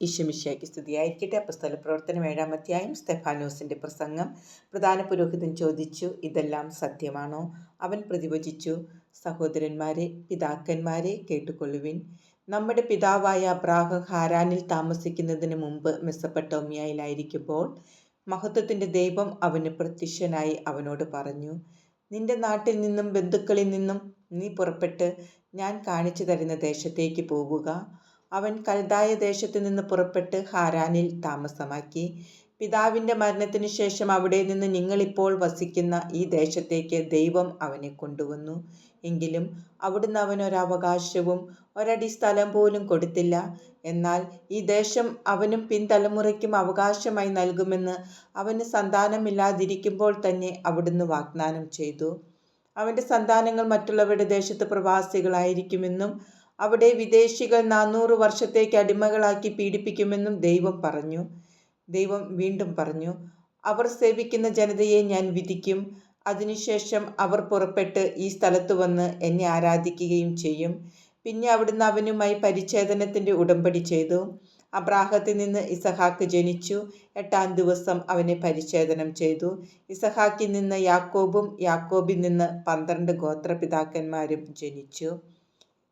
ഈശോമിശിയാക്കി സ്തുതിയായിരിക്കട്ടെ. അപ്പസ്തല പ്രവർത്തനം ഏഴാമത്തെയായും സ്റ്റെഫാനോസിന്റെ പ്രസംഗം. പ്രധാന പുരോഹിതൻ ചോദിച്ചു ഇതെല്ലാം സത്യമാണോ? അവൻ പ്രതിവചിച്ചു സഹോദരന്മാരെ പിതാക്കന്മാരെ കേട്ടുകൊള്ളുവിൻ. നമ്മുടെ പിതാവായ അബ്രാഹ ഹാരാനിൽ താമസിക്കുന്നതിന് മുമ്പ് മെസ്സപ്പെട്ടോമിയയിലായിരിക്കുമ്പോൾ മഹത്വത്തിന്റെ ദൈവം അവന് പ്രത്യക്ഷനായി അവനോട് പറഞ്ഞു നിന്റെ നാട്ടിൽ നിന്നും ബന്ധുക്കളിൽ നിന്നും നീ പുറപ്പെട്ട് ഞാൻ കാണിച്ചു തരുന്ന ദേശത്തേക്ക് പോകുക അവൻ കൽദായ ദേശത്തു നിന്ന് പുറപ്പെട്ട് ഹാരാനിൽ താമസമാക്കി. പിതാവിന്റെ മരണത്തിനു ശേഷം അവിടെ നിന്ന് നിങ്ങളിപ്പോൾ വസിക്കുന്ന ഈ ദേശത്തേക്ക് ദൈവം അവനെ കൊണ്ടുവന്നു. എങ്കിലും അവിടുന്ന് അവനൊരവകാശവും ഒരടി സ്ഥലം പോലും കൊടുത്തില്ല. എന്നാൽ ഈ ദേശം അവനും പിൻതലമുറയ്ക്കും അവകാശമായി നൽകുമെന്ന് അവന് സന്താനമില്ലാതിരിക്കുമ്പോൾ തന്നെ അവിടുന്ന് വാഗ്ദാനം ചെയ്തു. അവന്റെ സന്താനങ്ങൾ മറ്റുള്ളവരുടെ ദേശത്ത് പ്രവാസികളായിരിക്കുമെന്നും അവിടെ വിദേശികൾ നാനൂറ് വർഷത്തേക്ക് അടിമകളാക്കി പീഡിപ്പിക്കുമെന്നും ദൈവം പറഞ്ഞു. ദൈവം വീണ്ടും പറഞ്ഞു അവർ സേവിക്കുന്ന ജനതയെ ഞാൻ വിധിക്കും. അതിനുശേഷം അവർ പുറപ്പെട്ട് ഈ സ്ഥലത്ത് വന്ന് എന്നെ ആരാധിക്കുകയും ചെയ്യും. പിന്നെ അവിടുന്ന് അവനുമായി പരിച്ഛേദനത്തിന്റെ ഉടമ്പടി ചെയ്തു. അബ്രാഹത്തിൽ നിന്ന് ഇസഹാക്ക് ജനിച്ചു. എട്ടാം ദിവസം അവനെ പരിച്ഛേദനം ചെയ്തു. ഇസഹാക്കിൽ നിന്ന് യാക്കോബും യാക്കോബിൽ നിന്ന് പന്ത്രണ്ട് ഗോത്രപിതാക്കന്മാരും ജനിച്ചു.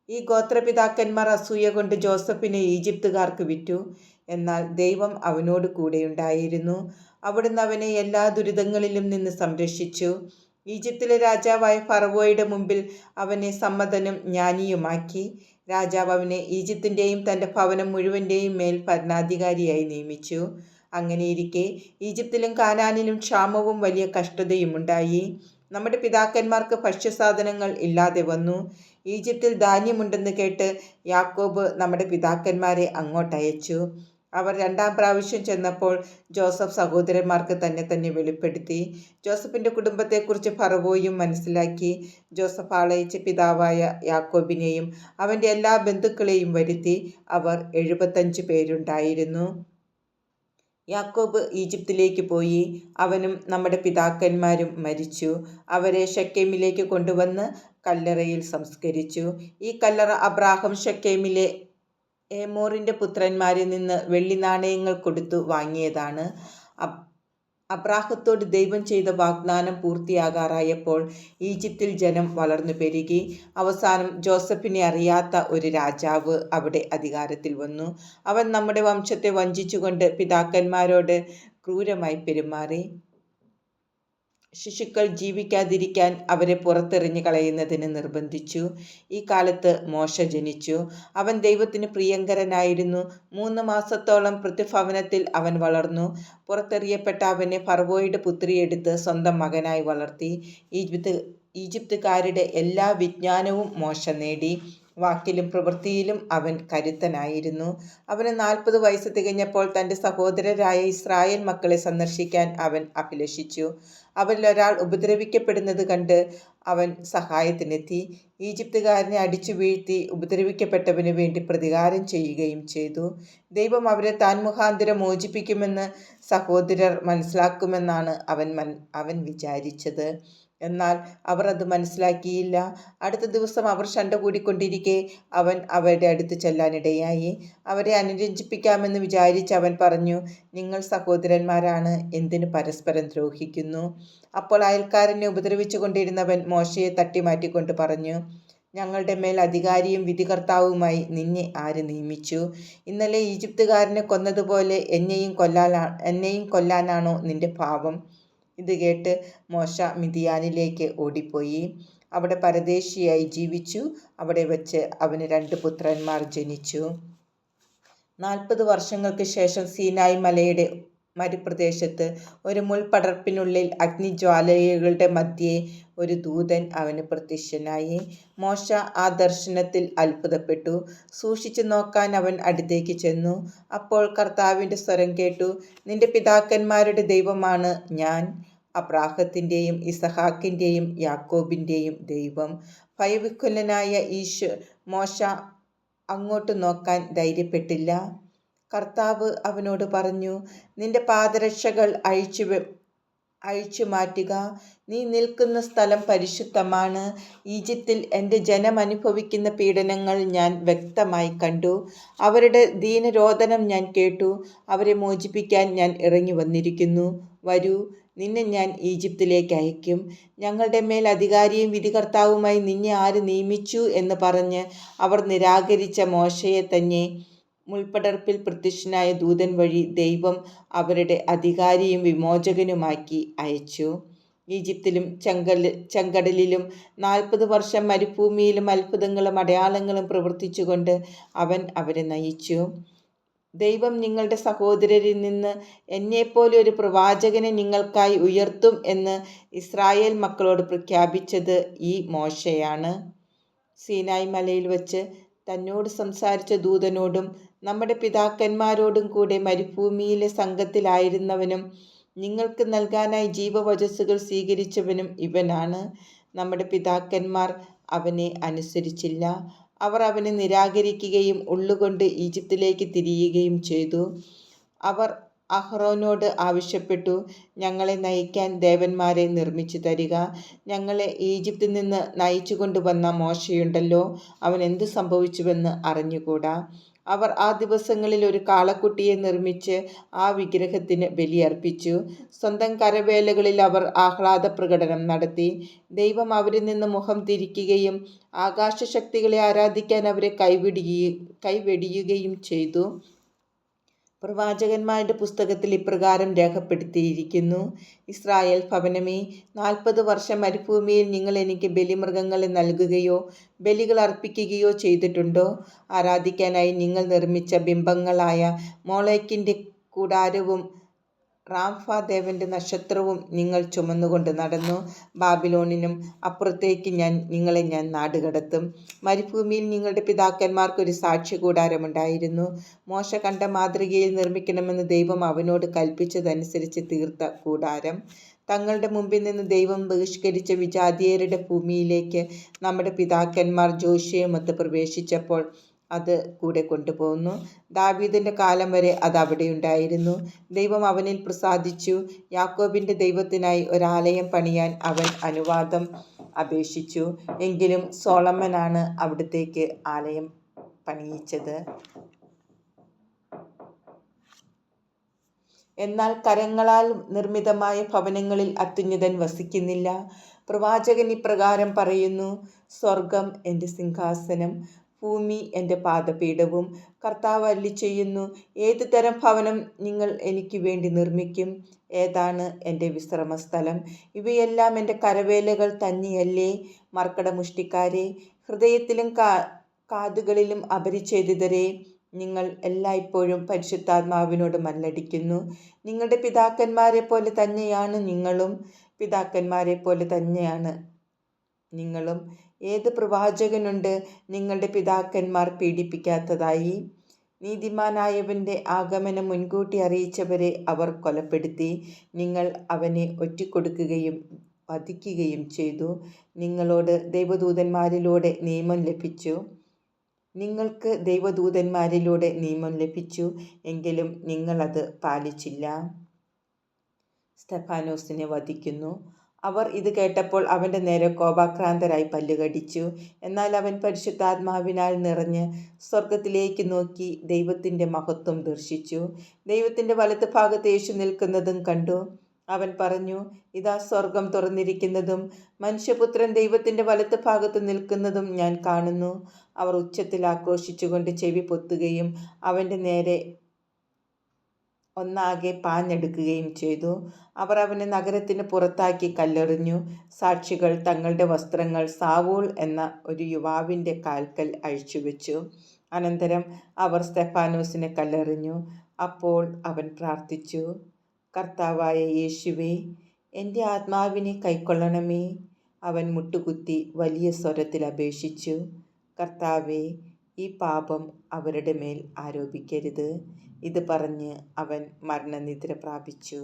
ഈ ഗോത്രപിതാക്കന്മാർ അസൂയ കൊണ്ട് ജോസഫിനെ ഈജിപ്തുകാർക്ക് വിറ്റു. എന്നാൽ ദൈവം അവനോട് കൂടെയുണ്ടായിരുന്നു അവിടുന്ന് അവനെ എല്ലാ ദുരിതങ്ങളിലും നിന്ന് സംരക്ഷിച്ചു. ഈജിപ്തിലെ രാജാവായ ഫറവോയുടെ മുമ്പിൽ അവനെ സമ്മതനും ജ്ഞാനിയുമാക്കി. രാജാവ് അവനെ ഈജിപ്തിന്റെയും തന്റെ ഭവനം മുഴുവന്റെയും മേൽ ഭരണാധികാരിയായി നിയമിച്ചു. അങ്ങനെയിരിക്കെ ഈജിപ്തിലും കാനാനിലും ക്ഷാമവും വലിയ കഷ്ടതയും ഉണ്ടായി നമ്മുടെ പിതാക്കന്മാർക്ക് ഭക്ഷ്യസാധനങ്ങൾ ഇല്ലാതെ വന്നു. ഈജിപ്തിൽ ധാന്യമുണ്ടെന്ന് കേട്ട് യാക്കോബ് നമ്മുടെ പിതാക്കന്മാരെ അങ്ങോട്ടയച്ചു. അവർ രണ്ടാം പ്രാവശ്യം ചെന്നപ്പോൾ ജോസഫ് സഹോദരന്മാർക്ക് തന്നെ തന്നെ വെളിപ്പെടുത്തി. ജോസഫിന്റെ കുടുംബത്തെക്കുറിച്ച് ഫറവോയും മനസ്സിലാക്കി. ജോസഫ് ആളയിച്ച പിതാവായ യാക്കോബിനെയും അവന്റെ എല്ലാ ബന്ധുക്കളെയും വരുത്തി. അവർ എഴുപത്തഞ്ച് പേരുണ്ടായിരുന്നു. യാക്കോബ് ഈജിപ്തിലേക്ക് പോയി. അവനും നമ്മുടെ പിതാക്കന്മാരും മരിച്ചു. അവരെ ഷക്കേമിലേക്ക് കൊണ്ടുവന്ന് കല്ലറയിൽ സംസ്കരിച്ചു. ഈ കല്ലറ അബ്രാഹം ഷക്കേമിലെ ഏമോറിന്റെ പുത്രന്മാരിൽ നിന്ന് വെള്ളി നാണയങ്ങൾ കൊടുത്തു വാങ്ങിയതാണ്. അബ്രാഹത്തോട് ദൈവം ചെയ്ത വാഗ്ദാനം പൂർത്തിയാകാറായപ്പോൾ ഈജിപ്തിൽ ജനം വളർന്നു പെരുകി. അവസാനം ജോസഫിനെ അറിയാത്ത ഒരു രാജാവ് അവിടെ അധികാരത്തിൽ വന്നു. അവൻ നമ്മുടെ വംശത്തെ വഞ്ചിച്ചുകൊണ്ട് പിതാക്കന്മാരോട് ക്രൂരമായി പെരുമാറി. ശിശുക്കൾ ജീവിക്കാതിരിക്കാൻ അവരെ പുറത്തെറിഞ്ഞു കളയുന്നതിന് നിർബന്ധിച്ചു. ഈ കാലത്ത് മോശ ജനിച്ചു. അവൻ ദൈവത്തിന് പ്രിയങ്കരനായിരുന്നു. മൂന്ന് മാസത്തോളം പ്രതിഭവനത്തിൽ അവൻ വളർന്നു. പുറത്തെറിയപ്പെട്ട അവനെ ഫർവോയുടെ പുത്രിയെടുത്ത് സ്വന്തം മകനായി വളർത്തി. ഈജിപ്ത് ഈജിപ്തുകാരുടെ എല്ലാ വിജ്ഞാനവും മോശ നേടി. വാക്കിലും പ്രവൃത്തിയിലും അവൻ കരുത്തനായിരുന്നു. അവന് നാൽപ്പത് വയസ്സ് തികഞ്ഞപ്പോൾ തന്റെ സഹോദരരായ ഇസ്രായേൽ മക്കളെ സന്ദർശിക്കാൻ അവൻ അഭിലഷിച്ചു. അവരിലൊരാൾ ഉപദ്രവിക്കപ്പെടുന്നത് കണ്ട് അവൻ സഹായത്തിനെത്തി. ഈജിപ്തുകാരനെ അടിച്ചു വീഴ്ത്തി ഉപദ്രവിക്കപ്പെട്ടവന് വേണ്ടി പ്രതികാരം ചെയ്യുകയും ചെയ്തു. ദൈവം അവരെ താൻ മുഖാന്തരം മോചിപ്പിക്കുമെന്ന് സഹോദരർ മനസ്സിലാക്കുമെന്നാണ് അവൻ അവൻ വിചാരിച്ചത്. എന്നാൽ അവർ അത് മനസ്സിലാക്കിയില്ല. അടുത്ത ദിവസം അവർ ശണ്ട കൂടിക്കൊണ്ടിരിക്കെ അവൻ അവരുടെ അടുത്ത് ചെല്ലാനിടയായി. അവരെ അനുരഞ്ജിപ്പിക്കാമെന്ന് വിചാരിച്ച് അവൻ പറഞ്ഞു നിങ്ങൾ സഹോദരന്മാരാണ് എന്തിന് പരസ്പരം ദ്രോഹിക്കുന്നു? അപ്പോൾ അയൽക്കാരനെ ഉപദ്രവിച്ചു കൊണ്ടിരുന്നവൻ മോശയെ തട്ടിമാറ്റിക്കൊണ്ട് പറഞ്ഞു ഞങ്ങളുടെ മേൽ അധികാരിയും വിധികർത്താവുമായി നിന്നെ ആര് നിയമിച്ചു? ഇന്നലെ ഈജിപ്തുകാരനെ കൊന്നതുപോലെ എന്നെയും കൊല്ലാനാ എന്നെയും കൊല്ലാനാണോ നിന്റെ ഭാവം ഇത് കേട്ട് മോശ മിതിയാനിലേക്ക് ഓടിപ്പോയി. അവിടെ പരദേശിയായി ജീവിച്ചു. അവിടെ വച്ച് അവന് രണ്ട് പുത്രന്മാർ ജനിച്ചു. നാൽപ്പത് വർഷങ്ങൾക്ക് ശേഷം സീനായ് മലയുടെ മരുപ്രദേശത്ത് ഒരു മുൾപടർപ്പിനുള്ളിൽ അഗ്നിജ്വാലകളുടെ മധ്യേ ഒരു ദൂതൻ അവന് പ്രത്യക്ഷനായി. മോശ ആ ദർശനത്തിൽ അത്ഭുതപ്പെട്ടു. സൂക്ഷിച്ചു നോക്കാൻ അവൻ അടുത്തേക്ക് ചെന്നു. അപ്പോൾ കർത്താവിന്റെ സ്വരം കേട്ടു നിന്റെ പിതാക്കന്മാരുടെ ദൈവമാണ് ഞാൻ. അബ്രാഹത്തിന്റെയും ഇസഹാക്കിന്റെയും യാക്കോബിന്റെയും ദൈവം. ഭയവിക്കുലനായ ഈശോ മോശ അങ്ങോട്ട് നോക്കാൻ ധൈര്യപ്പെട്ടില്ല. കർത്താവ് അവനോട് പറഞ്ഞു നിന്റെ പാദരക്ഷകൾ അഴിച്ചു അഴിച്ചു മാറ്റുക. നീ നിൽക്കുന്ന സ്ഥലം പരിശുദ്ധമാണ്. ഈജിപ്തിൽ എന്റെ ജനം അനുഭവിക്കുന്ന പീഡനങ്ങൾ ഞാൻ വ്യക്തമായി കണ്ടു. അവരുടെ ദീനരോധനം ഞാൻ കേട്ടു. അവരെ മോചിപ്പിക്കാൻ ഞാൻ ഇറങ്ങി വന്നിരിക്കുന്നു. വരൂ നിന്നെ ഞാൻ ഈജിപ്തിലേക്ക് അയക്കും ഞങ്ങളുടെ മേൽ അധികാരിയും വിധികർത്താവുമായി നിന്നെ ആര് നിയമിച്ചു? എന്ന് പറഞ്ഞ് അവർ നിരാകരിച്ച മോശയെ തന്നെ മുൾപ്പടർപ്പിൽ പ്രത്യക്ഷനായ ദൂതൻ വഴി ദൈവം അവരുടെ അധികാരിയും വിമോചകനുമാക്കി അയച്ചു. ഈജിപ്തിലും ചെങ്കൽ ചെങ്കടലിലും നാൽപ്പത് വർഷം മരുഭൂമിയിലും അത്ഭുതങ്ങളും അടയാളങ്ങളും പ്രവർത്തിച്ചുകൊണ്ട് അവൻ അവരെ നയിച്ചു. ദൈവം നിങ്ങളുടെ സഹോദരരിൽ നിന്ന് എന്നെപ്പോലെ ഒരു പ്രവാചകനെ നിങ്ങൾക്കായി ഉയർത്തും എന്ന് ഇസ്രായേൽ മക്കളോട് പ്രഖ്യാപിച്ചത് ഈ മോശയാണ്. സീനായ് മലയിൽ വച്ച് തന്നോട് സംസാരിച്ച ദൂതനോടും നമ്മുടെ പിതാക്കന്മാരോടും കൂടെ മരുഭൂമിയിലെ സംഘത്തിലായിരുന്നവനും നിങ്ങൾക്ക് നൽകാനായി ജീവവചസ്സുകൾ സ്വീകരിച്ചവനും ഇവനാണ്. നമ്മുടെ പിതാക്കന്മാർ അവനെ അനുസരിച്ചില്ല. അവർ അവനെ നിരാകരിക്കുകയും ഉള്ളുകൊണ്ട് ഈജിപ്തിലേക്ക് തിരിയുകയും ചെയ്തു. അവർ അഹ്റോനോട് ആവശ്യപ്പെട്ടു. ഞങ്ങളെ നയിക്കാൻ ദേവന്മാരെ നിർമ്മിച്ചു തരിക. ഞങ്ങളെ ഈജിപ്തിൽ നിന്ന് നയിച്ചു കൊണ്ടുവന്ന മോശയുണ്ടല്ലോ. അവൻ എന്തു സംഭവിച്ചുവെന്ന് അറിഞ്ഞുകൂടാ. അവർ ആ ദിവസങ്ങളിൽ ഒരു കാളക്കുട്ടിയെ നിർമ്മിച്ച് ആ വിഗ്രഹത്തിന് ബലിയർപ്പിച്ചു. സ്വന്തം കരവേലകളിൽ അവർ ആഹ്ലാദ പ്രകടനം നടത്തി. ദൈവം അവരിൽ നിന്ന് മുഖം തിരിക്കുകയും ആകാശശക്തികളെ ആരാധിക്കാൻ അവരെ കൈവിടുകയും കൈവെടിയുകയും ചെയ്തു. പ്രവാചകന്മാരുടെ പുസ്തകത്തിൽ ഇപ്രകാരം രേഖപ്പെടുത്തിയിരിക്കുന്നു. ഇസ്രായേൽ ഭവനമേ നാൽപ്പത് വർഷം മരുഭൂമിയിൽ നിങ്ങൾ എനിക്ക് ബലിമൃഗങ്ങളെ നൽകുകയോ ബലികൾ അർപ്പിക്കുകയോ ചെയ്തിട്ടുണ്ടോ? ആരാധിക്കാനായി നിങ്ങൾ നിർമ്മിച്ച ബിംബങ്ങളായ മോളേക്കിന്റെ കൂടാരവും റാംഫാദേവന്റെ നക്ഷത്രവും നിങ്ങൾ ചുമന്നുകൊണ്ട് നടന്നു. ബാബിലോണിനും അപ്പുറത്തേക്ക് ഞാൻ നിങ്ങളെ ഞാൻ നാടുകടത്തും. മരുഭൂമിയിൽ നിങ്ങളുടെ പിതാക്കന്മാർക്കൊരു സാക്ഷി കൂടാരമുണ്ടായിരുന്നു മോശ കണ്ട മാതൃകയിൽ നിർമ്മിക്കണമെന്ന് ദൈവം അവനോട് കൽപ്പിച്ചതനുസരിച്ച് തീർത്ത കൂടാരം. തങ്ങളുടെ മുമ്പിൽ നിന്ന് ദൈവം ബഹിഷ്കരിച്ച വിജാതീയരുടെ ഭൂമിയിലേക്ക് നമ്മുടെ പിതാക്കന്മാർ ജോഷിയുമൊത്ത് പ്രവേശിച്ചപ്പോൾ അത് കൂടെ കൊണ്ടുപോകുന്നു. ദാവീദിന്റെ കാലം വരെ അത് അവിടെ ഉണ്ടായിരുന്നു ദൈവം അവനിൽ പ്രസാദിച്ചു. യാക്കോബിന്റെ ദൈവത്തിനായി ഒരാലയം പണിയാൻ അവൻ അനുവാദം അപേക്ഷിച്ചു. എങ്കിലും സോളമനാണ് അവിടത്തേക്ക് ആലയം പണിയിച്ചത്. എന്നാൽ കരങ്ങളാൽ നിർമ്മിതമായ ഭവനങ്ങളിൽ അത്യുന്നതൻ വസിക്കുന്നില്ല. പ്രവാചകൻ ഇപ്രകാരം പറയുന്നു സ്വർഗം എന്റെ സിംഹാസനം ഭൂമി എന്റെ പാദപീഠവും കർത്താവ് അല്ലി ചെയ്യുന്നു. ഏത് തരം ഭവനം നിങ്ങൾ എനിക്ക് വേണ്ടി നിർമ്മിക്കും? ഏതാണ് എന്റെ വിശ്രമസ്ഥലം? ഇവയെല്ലാം എന്റെ കരവേലകൾ തന്നെയല്ലേ? മർക്കടമുഷ്ടിക്കാരെ ഹൃദയത്തിലും കാ കാതുകളിലും അപരിച്ഛേദിതരെ നിങ്ങൾ എല്ലായ്പ്പോഴും പരിശുദ്ധാത്മാവിനോട് മല്ലടിക്കുന്നു. നിങ്ങളുടെ പിതാക്കന്മാരെ പോലെ തന്നെയാണ് നിങ്ങളും. പിതാക്കന്മാരെ പോലെ തന്നെയാണ് നിങ്ങളും. ഏത് പ്രവാചകനുണ്ട് നിങ്ങളുടെ പിതാക്കന്മാർ പീഡിപ്പിക്കാത്തതായി? നീതിമാനായവന്റെ ആഗമനം മുൻകൂട്ടി അറിയിച്ചവരെ അവർ കൊലപ്പെടുത്തി. നിങ്ങൾ അവനെ ഒറ്റിക്കൊടുക്കുകയും വധിക്കുകയും ചെയ്തു. നിങ്ങളോട് ദൈവദൂതന്മാരിലൂടെ നിയമം ലഭിച്ചു. നിങ്ങൾക്ക് ദൈവദൂതന്മാരിലൂടെ നിയമം ലഭിച്ചു എങ്കിലും നിങ്ങളത് പാലിച്ചില്ല. സ്റ്റെഫാനോസിനെ വധിക്കുന്നു. അവർ ഇത് കേട്ടപ്പോൾ അവന്റെ നേരെ കോപാക്രാന്തരായി പല്ലുകടിച്ചു. എന്നാൽ അവൻ പരിശുദ്ധാത്മാവിനാൽ നിറഞ്ഞ് സ്വർഗത്തിലേക്ക് നോക്കി ദൈവത്തിന്റെ മഹത്വം ദർശിച്ചു. ദൈവത്തിന്റെ വലത്ത് ഭാഗത്ത് യേശു നിൽക്കുന്നതും കണ്ടു. അവൻ പറഞ്ഞു ഇതാ സ്വർഗം തുറന്നിരിക്കുന്നതും മനുഷ്യപുത്രൻ ദൈവത്തിന്റെ വലത്ത് ഭാഗത്ത് നിൽക്കുന്നതും ഞാൻ കാണുന്നു. അവർ ഉച്ചത്തിൽ ആക്രോശിച്ചുകൊണ്ട് ചെവി പൊത്തുകയും അവന്റെ നേരെ ഒന്നാകെ പാഞ്ഞെടുക്കുകയും ചെയ്തു. അവർ അവനെ നഗരത്തിന് പുറത്താക്കി കല്ലെറിഞ്ഞു. സാക്ഷികൾ തങ്ങളുടെ വസ്ത്രങ്ങൾ സാവൂൾ എന്ന ഒരു യുവാവിന്റെ കാൽക്കൽ അഴിച്ചുവെച്ചു. അനന്തരം അവർ സ്തെഫാനോസിനെ കല്ലെറിഞ്ഞു. അപ്പോൾ അവൻ പ്രാർത്ഥിച്ചു കർത്താവായ യേശുവേ എന്റെ ആത്മാവിനെ കൈക്കൊള്ളണമേ അവൻ മുട്ടുകുത്തി വലിയ സ്വരത്തിൽ അപേക്ഷിച്ചു കർത്താവെ ഈ പാപം അവരുടെ മേൽ ആരോപിക്കരുത്. ഇത് പറഞ്ഞ് അവൻ മരണനിദ്ര പ്രാപിച്ചു.